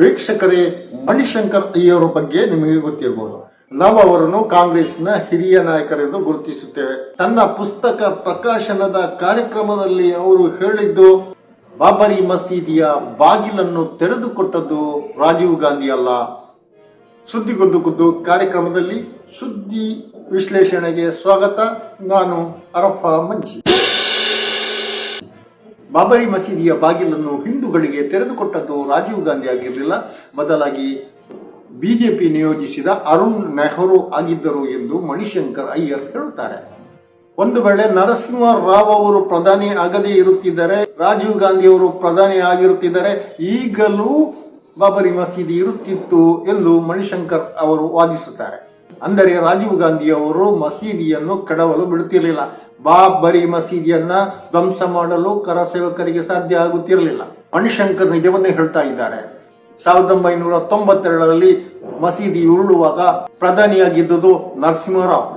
ವೀಕ್ಷಕರೇ, ಮಣಿಶಂಕರ್ ಅಯ್ಯವರ ಬಗ್ಗೆ ನಿಮಗೆ ಗೊತ್ತಿರಬಹುದು ನಾವು ಅವರನ್ನು ಕಾಂಗ್ರೆಸ್ನ ಹಿರಿಯ ನಾಯಕರೆಂದು ಗುರುತಿಸುತ್ತೇವೆ. ತನ್ನ ಪುಸ್ತಕ ಪ್ರಕಾಶನದ ಕಾರ್ಯಕ್ರಮದಲ್ಲಿ ಅವರು ಹೇಳಿದ್ದು, ಬಾಬರಿ ಮಸೀದಿಯ ಬಾಗಿಲನ್ನು ತೆರೆದುಕೊಟ್ಟದ್ದು ರಾಜೀವ್ ಗಾಂಧಿ ಅಲ್ಲ. ಸುದ್ದಿಗೊಂದು ಖುದ್ದು ಕಾರ್ಯಕ್ರಮದಲ್ಲಿ ಸುದ್ದಿ ವಿಶ್ಲೇಷಣೆಗೆ ಸ್ವಾಗತ. ನಾನು ಅರಫಾ ಮಂಜಿ. ಬಾಬರಿ ಮಸೀದಿಯ ಬಾಗಿಲನ್ನು ಹಿಂದೂಗಳಿಗೆ ತೆರೆದುಕೊಟ್ಟದ್ದು ರಾಜೀವ್ ಗಾಂಧಿ ಆಗಿರಲಿಲ್ಲ. ಬದಲಾಗಿ ಬಿಜೆಪಿ ನಿಯೋಜಿಸಿದ ಅರುಣ್ ನೆಹರು ಆಗಿದ್ದರು ಎಂದು ಮಣಿಶಂಕರ್ ಅಯ್ಯರ್ ಹೇಳುತ್ತಾರೆ. ಒಂದು ವೇಳೆ ನರಸಿಂಹ ರಾವ್ ಅವರು ಪ್ರಧಾನಿ ಆಗದೇ ಇರುತ್ತಿದ್ದರೆ, ರಾಜೀವ್ ಗಾಂಧಿ ಅವರು ಪ್ರಧಾನಿ ಆಗಿರುತ್ತಿದ್ದರೆ ಈಗಲೂ ಬಾಬರಿ ಮಸೀದಿ ಇರುತ್ತಿತ್ತು ಎಂದು ಮಣಿಶಂಕರ್ ಅವರು ವಾದಿಸುತ್ತಾರೆ. ಅಂದರೆ ರಾಜೀವ್ ಗಾಂಧಿಯವರು ಮಸೀದಿಯನ್ನು ಕೆಡವಲು ಬಿಡುತ್ತಿರಲಿಲ್ಲ. ಬಾಬರಿ ಮಸೀದಿಯನ್ನ ಧ್ವಂಸ ಮಾಡಲು ಕರ ಸೇವಕರಿಗೆ ಸಾಧ್ಯ ಆಗುತ್ತಿರಲಿಲ್ಲ. ಮಣಿಶಂಕರ್ ನಿಜವನ್ನೇ ಹೇಳ್ತಾ ಇದ್ದಾರೆ. ಸಾವಿರದ ಒಂಬೈನೂರ ತೊಂಬತ್ತೆರಡರಲ್ಲಿ ಮಸೀದಿ ಉರುಳುವಾಗ ಪ್ರಧಾನಿಯಾಗಿದ್ದುದು ನರಸಿಂಹರಾವ್.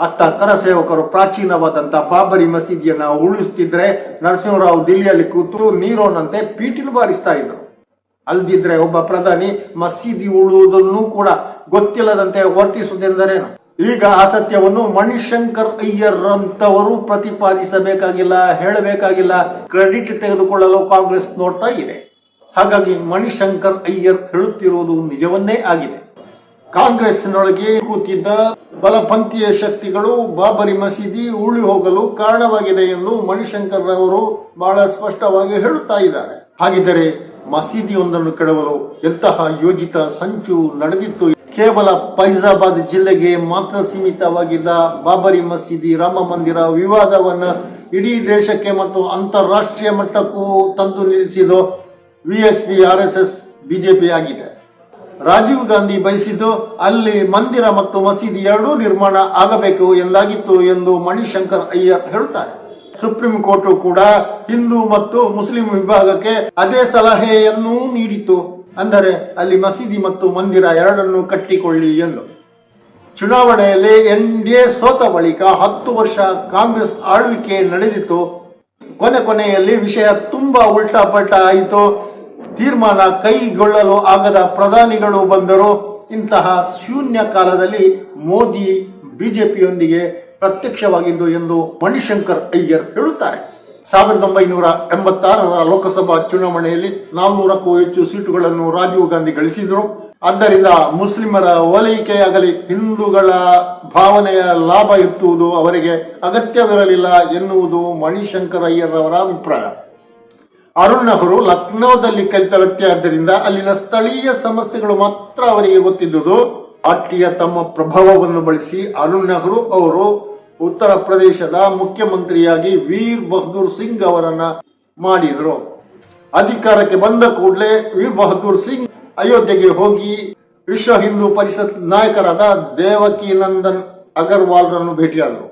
ಅತ್ತ ಕರಸೇವಕರು ಪ್ರಾಚೀನವಾದಂತಹ ಬಾಬರಿ ಮಸೀದಿಯನ್ನ ಉಳಿಸುತ್ತಿದ್ರೆ ನರಸಿಂಹರಾವ್ ದಿಲ್ಲಿಯಲ್ಲಿ ಕೂತು ನೀರೋನಂತೆ ಪೀಟಿಲು ಬಾರಿಸ್ತಾ ಇದ್ರು. ಅಲ್ದಿದ್ರೆ ಒಬ್ಬ ಪ್ರಧಾನಿ ಮಸೀದಿ ಉಳುವುದನ್ನು ಕೂಡ ಗೊತ್ತಿಲ್ಲದಂತೆ ವರ್ತಿಸುವುದೆಂದರೇನು? ಈಗ ಆ ಸತ್ಯವನ್ನು ಮಣಿಶಂಕರ್ ಅಯ್ಯರ್ ಅಂತವರು ಪ್ರತಿಪಾದಿಸಬೇಕಾಗಿಲ್ಲ, ಹೇಳಬೇಕಾಗಿಲ್ಲ. ಕ್ರೆಡಿಟ್ ತೆಗೆದುಕೊಳ್ಳಲು ಕಾಂಗ್ರೆಸ್ ನೋಡ್ತಾ ಇದೆ. ಹಾಗಾಗಿ ಮಣಿಶಂಕರ್ ಅಯ್ಯರ್ ಹೇಳುತ್ತಿರುವುದು ನಿಜವನ್ನೇ ಆಗಿದೆ. ಕಾಂಗ್ರೆಸ್ನೊಳಗೆ ಕೂತಿದ್ದ ಬಲಪಂಥೀಯ ಶಕ್ತಿಗಳು ಬಾಬರಿ ಮಸೀದಿ ಉಳಿ ಹೋಗಲು ಕಾರಣವಾಗಿದೆ ಎಂದು ಮಣಿಶಂಕರ್ ಅವರು ಬಹಳ ಸ್ಪಷ್ಟವಾಗಿ ಹೇಳುತ್ತಾ ಇದ್ದಾರೆ. ಹಾಗಿದ್ದರೆ ಮಸೀದಿಯೊಂದನ್ನು ಕೆಡವಲು ಎಂತಹ ಯೋಜಿತ ಸಂಚು ನಡೆದಿತ್ತು? ಕೇವಲ ಫೈಜಾಬಾದ್ ಜಿಲ್ಲೆಗೆ ಮಾತ್ರ ಸೀಮಿತವಾಗಿದ್ದ ಬಾಬರಿ ಮಸೀದಿ ರಾಮ ಮಂದಿರ ವಿವಾದವನ್ನು ಇಡೀ ದೇಶಕ್ಕೆ ಮತ್ತು ಅಂತಾರಾಷ್ಟ್ರೀಯ ಮಟ್ಟಕ್ಕೂ ತಂದು ನಿಲ್ಲಿಸಿದ್ದು VSP R S S BJP ಆಗಿದೆ. ರಾಜೀವ್ ಗಾಂಧಿ ಬಯಸಿದ್ದು ಅಲ್ಲಿ ಮಂದಿರ ಮತ್ತು ಮಸೀದಿ ಎರಡೂ ನಿರ್ಮಾಣ ಆಗಬೇಕು ಎಂದಾಗಿತ್ತು ಎಂದು ಮಣಿಶಂಕರ್ ಅಯ್ಯರ್ ಹೇಳುತ್ತಾರೆ. ಸುಪ್ರೀಂ ಕೋರ್ಟ್ ಕೂಡ ಹಿಂದೂ ಮತ್ತು ಮುಸ್ಲಿಂ ವಿಭಾಗಕ್ಕೆ ಅದೇ ಸಲಹೆಯನ್ನೂ ನೀಡಿತು ಅಂದರೆ ಅಲ್ಲಿ ಮಸೀದಿ ಮತ್ತು ಮಂದಿರ ಎರಡನ್ನು ಕಟ್ಟಿಕೊಳ್ಳಿ ಎಂದು. ಚುನಾವಣೆಯಲ್ಲಿ ಎನ್ ಡಿ ಎ ಸೋತ ಬಳಿಕ ಹತ್ತು ವರ್ಷ ಕಾಂಗ್ರೆಸ್ ಆಳ್ವಿಕೆ ನಡೆದಿತ್ತು. ಕೊನೆ ಕೊನೆಯಲ್ಲಿ ವಿಷಯ ತುಂಬಾ ಉಲ್ಟಾ ಪಲ್ಟಾ ಆಯಿತು. ತೀರ್ಮಾನ ಕೈಗೊಳ್ಳಲು ಆಗದ ಪ್ರಧಾನಿಗಳು ಬಂದರು. ಇಂತಹ ಶೂನ್ಯ ಕಾಲದಲ್ಲಿ ಮೋದಿ ಬಿಜೆಪಿಯೊಂದಿಗೆ ಪ್ರತ್ಯಕ್ಷವಾಗಿದ್ದು ಎಂದು ಮಣಿಶಂಕರ್ ಅಯ್ಯರ್ ಹೇಳುತ್ತಾರೆ. ಸಾವಿರದ ಒಂಬೈನೂರ ಎಂಬತ್ತಾರರ ಲೋಕಸಭಾ ಚುನಾವಣೆಯಲ್ಲಿ ನಾಲ್ನೂರಕ್ಕೂ ಹೆಚ್ಚು ಸೀಟುಗಳನ್ನು ರಾಜೀವ್ ಗಾಂಧಿ ಗಳಿಸಿದರು. ಆದ್ದರಿಂದ ಮುಸ್ಲಿಮರ ಓಲೈಕೆಯಾಗಲಿ, ಹಿಂದೂಗಳ ಭಾವನೆಯ ಲಾಭ ಎತ್ತುವುದು ಅವರಿಗೆ ಅಗತ್ಯವಿರಲಿಲ್ಲ ಎನ್ನುವುದು ಮಣಿಶಂಕರಯ್ಯರವರ ಅಭಿಪ್ರಾಯ. ಅರುಣ್ ಅವರು ಲಕ್ನೋದಲ್ಲಿ ಕಲಿತ ವ್ಯಕ್ತಿ ಆದ್ದರಿಂದ ಅಲ್ಲಿನ ಸ್ಥಳೀಯ ಸಮಸ್ಯೆಗಳು ಮಾತ್ರ ಅವರಿಗೆ ಗೊತ್ತಿದ್ದುದು. ಪಾರ್ಟಿಯ ತಮ್ಮ ಪ್ರಭಾವವನ್ನು ಬಳಸಿ ಅರುಣ್ ನೆಹರು ಅವರು ಉತ್ತರ ಪ್ರದೇಶದ ಮುಖ್ಯಮಂತ್ರಿಯಾಗಿ ವೀರ್ ಬಹದ್ದೂರ್ ಸಿಂಗ್ ಅವರನ್ನ ಮಾಡಿದರು. ಅಧಿಕಾರಕ್ಕೆ ಬಂದ ಕೂಡಲೇ ವೀರ್ ಬಹದ್ದೂರ್ ಸಿಂಗ್ ಅಯೋಧ್ಯೆಗೆ ಹೋಗಿ ವಿಶ್ವ ಹಿಂದೂ ಪರಿಷತ್ ನಾಯಕರಾದ ದೇವಕಿ ನಂದನ್ ಅಗರ್ವಾಲ್ರನ್ನು ಭೇಟಿಯಾದರು.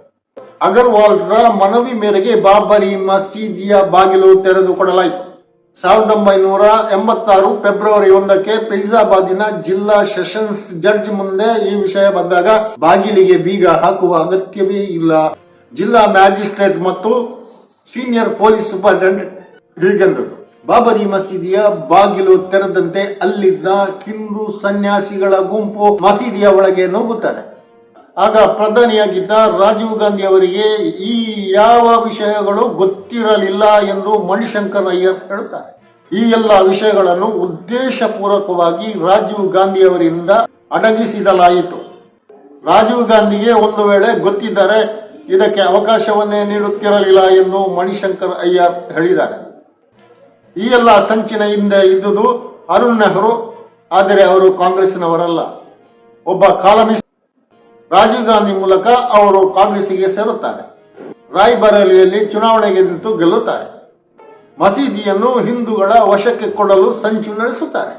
ಅಗರ್ವಾಲ್ರ ಮನವಿ ಮೇರೆಗೆ ಬಾಬರಿ ಮಸೀದಿಯ ಬಾಗಿಲು ತೆರೆದುಕೊಡಲಾಯಿತು. ಸಾವಿರದ ಒಂಬೈನೂರ ಎಂಬತ್ತಾರು ಫೆಬ್ರವರಿ ಒಂದಕ್ಕೆ ಫೈಜಾಬಾದಿನ ಜಿಲ್ಲಾ ಸೆಷನ್ಸ್ ಜಡ್ಜ್ ಮುಂದೆ ಈ ವಿಷಯ ಬಂದಾಗ ಬಾಗಿಲಿಗೆ ಬೀಗ ಹಾಕುವ ಅಗತ್ಯವೇ ಇಲ್ಲ. ಜಿಲ್ಲಾ ಮ್ಯಾಜಿಸ್ಟ್ರೇಟ್ ಮತ್ತು ಸೀನಿಯರ್ ಪೊಲೀಸ್ ಸೂಪರಿಂಟೆಂಡೆಂಟ್ ಹೀಗೆಂದರು. ಬಾಬರಿ ಮಸೀದಿಯ ಬಾಗಿಲು ತೆರೆದಂತೆ ಅಲ್ಲಿದ್ದ ಹಿಂದೂ ಸನ್ಯಾಸಿಗಳ ಗುಂಪು ಮಸೀದಿಯ ಒಳಗೆ ನುಗ್ಗುತ್ತದೆ. ಆಗ ಪ್ರಧಾನಿಯಾಗಿದ್ದ ರಾಜೀವ್ ಗಾಂಧಿ ಅವರಿಗೆ ಈ ಯಾವ ವಿಷಯಗಳು ಗೊತ್ತಿರಲಿಲ್ಲ ಎಂದು ಮಣಿಶಂಕರ್ ಅಯ್ಯರ್ ಹೇಳುತ್ತಾರೆ. ಈ ಎಲ್ಲ ವಿಷಯಗಳನ್ನು ಉದ್ದೇಶಪೂರ್ವಕವಾಗಿ ರಾಜೀವ್ ಗಾಂಧಿ ಅವರಿಂದ ಅಡಗಿಸಿಡಲಾಯಿತು ರಾಜೀವ್ ಗಾಂಧಿಗೆ ಒಂದು ವೇಳೆ ಗೊತ್ತಿದ್ದರೆ ಇದಕ್ಕೆ ಅವಕಾಶವನ್ನೇ ನೀಡುತ್ತಿರಲಿಲ್ಲ ಎಂದು ಮಣಿಶಂಕರ್ ಅಯ್ಯರ್ ಹೇಳಿದ್ದಾರೆ. ಈ ಎಲ್ಲ ಸಂಚಿನ ಹಿಂದೆ ಇದ್ದುದು ಅರುಣ್ ನೆಹರು, ಆದರೆ ಅವರು ಕಾಂಗ್ರೆಸ್ನವರಲ್ಲ. ಒಬ್ಬ ಕಾಲಮಿಸ್ಟ್ ರಾಜೀವ್ ಗಾಂಧಿ ಮೂಲಕ ಅವರು ಕಾಂಗ್ರೆಸ್ಸಿಗೆ ಸೇರುತ್ತಾರೆ. ರಾಯ್ಬರೇಲಿಯಲ್ಲಿ ಚುನಾವಣೆಗೆ ನಿಂತು ಗೆಲ್ಲುತ್ತಾರೆ. ಮಸೀದಿಯನ್ನು ಹಿಂದೂಗಳ ವಶಕ್ಕೆ ಕೊಡಲು ಸಂಚು ನಡೆಸುತ್ತಾರೆ.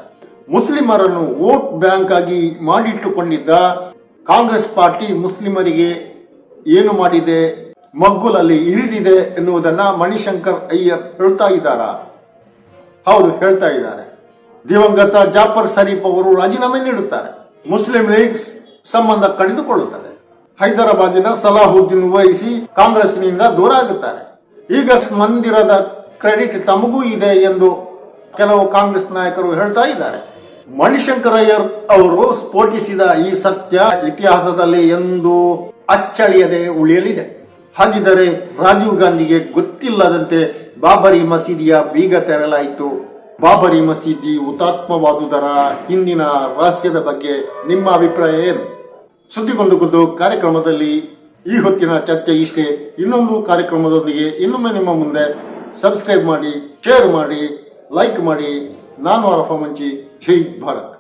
ಮುಸ್ಲಿಮರನ್ನು ವೋಟ್ ಬ್ಯಾಂಕ್ ಆಗಿ ಮಾಡಿಟ್ಟುಕೊಂಡಿದ್ದ ಕಾಂಗ್ರೆಸ್ ಪಾರ್ಟಿ ಮುಸ್ಲಿಮರಿಗೆ ಏನು ಮಾಡಿದೆ? ಮಗ್ಗುಲಲ್ಲಿ ಇರಿದಿದೆ ಎನ್ನುವುದನ್ನ ಮಣಿಶಂಕರ್ ಅಯ್ಯರ್ ಹೇಳ್ತಾ ಇದ್ದಾರಾ? ಹೌದು, ಹೇಳ್ತಾ ಇದ್ದಾರೆ. ದಿವಂಗತ ಜಾಫರ್ ಸರೀಫ್ ಅವರು ರಾಜೀನಾಮೆ ನೀಡುತ್ತಾರೆ. ಮುಸ್ಲಿಂ ಲೀಗ್ ಸಂಬಂಧ ಕಡಿದುಕೊಳ್ಳುತ್ತದೆ. ಹೈದರಾಬಾದಿನ ಸಲಾಹುದ್ದೀನ್ ವಹಿಸಿ ಕಾಂಗ್ರೆಸ್ನಿಂದ ದೂರ ಆಗುತ್ತಾರೆ ಈಗ ಮಂದಿರದ ಕ್ರೆಡಿಟ್ ತಮಗೂ ಇದೆ ಎಂದು ಕೆಲವು ಕಾಂಗ್ರೆಸ್ ನಾಯಕರು ಹೇಳ್ತಾ ಇದ್ದಾರೆ. ಮಣಿಶಂಕರಯ್ಯರ್ ಅವರು ಸ್ಫೋಟಿಸಿದ ಈ ಸತ್ಯ ಇತಿಹಾಸದಲ್ಲಿ ಎಂದು ಅಚ್ಚಳಿಯದೆ ಉಳಿಯಲಿದೆ. ಹಾಗಿದ್ದರೆ ರಾಜೀವ್ ಗಾಂಧಿಗೆ ಗೊತ್ತಿಲ್ಲದಂತೆ ಬಾಬರಿ ಮಸೀದಿಯ ಬೀಗ ತೆರಲಾಯಿತು. ಬಾಬರಿ ಮಸೀದಿ ಹುತಾತ್ಮವಾದುದರ ಹಿಂದಿನ ರಹಸ್ಯದ ಬಗ್ಗೆ ನಿಮ್ಮ ಅಭಿಪ್ರಾಯ ಏನು? ಸುದ್ದಿಗೊಂದು ಗುದ್ದು ಕಾರ್ಯಕ್ರಮದಲ್ಲಿ ಈ ಹೊತ್ತಿನ ಚರ್ಚೆ ಇಷ್ಟೇ. ಇನ್ನೊಂದು ಕಾರ್ಯಕ್ರಮದೊಂದಿಗೆ ಇನ್ನೊಮ್ಮೆ ನಿಮ್ಮ ಮುಂದೆ ಸಬ್ಸ್ಕ್ರೈಬ್ ಮಾಡಿ ಶೇರ್ ಮಾಡಿ ಲೈಕ್ ಮಾಡಿ. ನಾನು ಅರಫ ಮಂಚಿ, ಜೈ ಭಾರತ್.